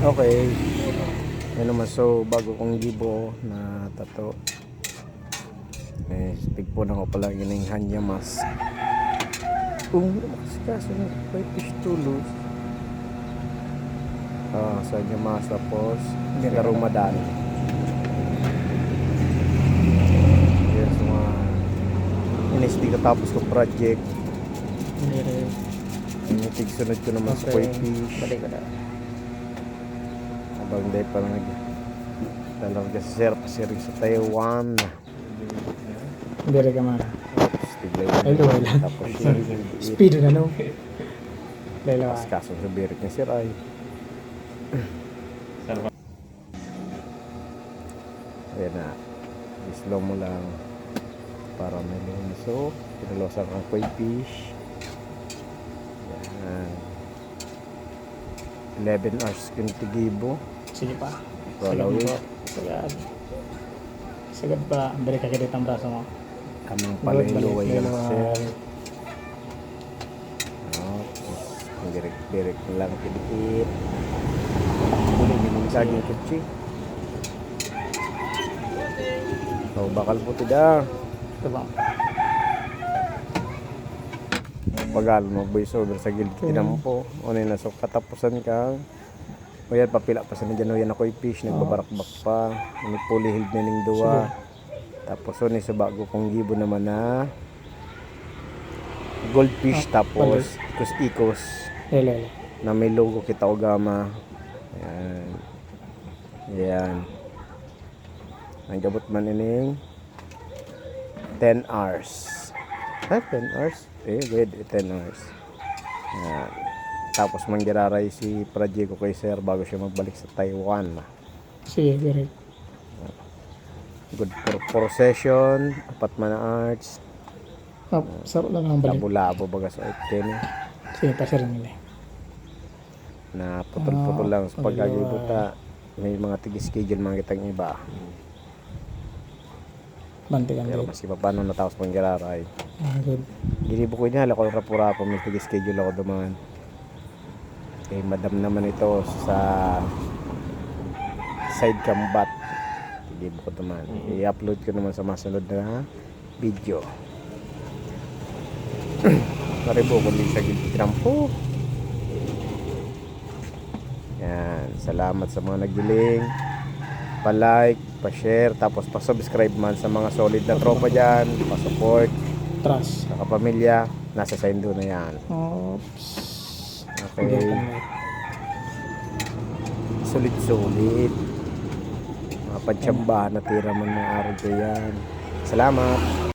Okay. Yan naman so bago kong gibo na tato. Eh, tigpo na ko pala gining hanya mask. Kung mas kaso na fish tulos. Ah, sa hanya mask tapos. Yan sa mga inis di katapos ko project. Hindi rin. Yung tigsunod ko naman sa koi fish. Balik ko na. Habang hindi pa nag talaga sa sir, sir sa Taiwan. Hindi rin ka mara. Luway lang. Tapos Sorry. yun, Speed na no. Dalawa. Tapos kaso sa birik ni Sir ay. Ayan na. Slow mo lang para may linis. So, pinalosan kang koi fish. Yan. 11 hours kinitigibo. Sige pa. Sagad mo. Sagad. Sagad pa. Balik ka kadit ang braso mo. Kamang pala yung luway luway. sir. Birik-birik lang kidikit. Binigag yung kutsi. Oh, bakal puti da. Ito ba? Pagal mo voice over sa gilid tinam po. Ano na so katapusan ka. O yan, papila pa sa nandiyan. O yan ako fish. Nagbabarakbak pa. Nagpulihid na ning duwa. Tapos o sa bago kong gibo naman na goldfish Ah, tapos ikos-ikos na may logo kita Ogama. Ayan. Ayan. Nanggabot man ining 10 hours. Ha? 10 hours? Eh, good. 10 hours. Ayan. Tapos manggiraray si Project ko kay Sir bago siya magbalik sa Taiwan. Sige, direct. Good for procession, apat man arts, Oh, sarap lang ang balik. labo-labo baga sa iten Sige, pasirin nila. na putol-putol Ah, lang sa pagkagibuta. May mga tig-schedule mga kitang iba. Bantikan Pero din. mas iba paano natapos pang giraray. Ah, good. Ginibo ko niya, ako rapura-rapa, may tig-schedule ako dumaan. Kay madam naman ito sa side combat. Ginibo ko dumaan. I-upload ko naman sa masunod na video. Maribo ko din sa gitrampo. Yan. Salamat sa mga nagdiling. Pa-like, pa-share, tapos pa-subscribe man sa mga solid na tropa dyan. Pa-support Trust. sa kapamilya, nasa sa Indo na yan. Oops. Okay. Sulit-sulit. Mga pagtsambahan na tira man ng araw ko yan. Salamat.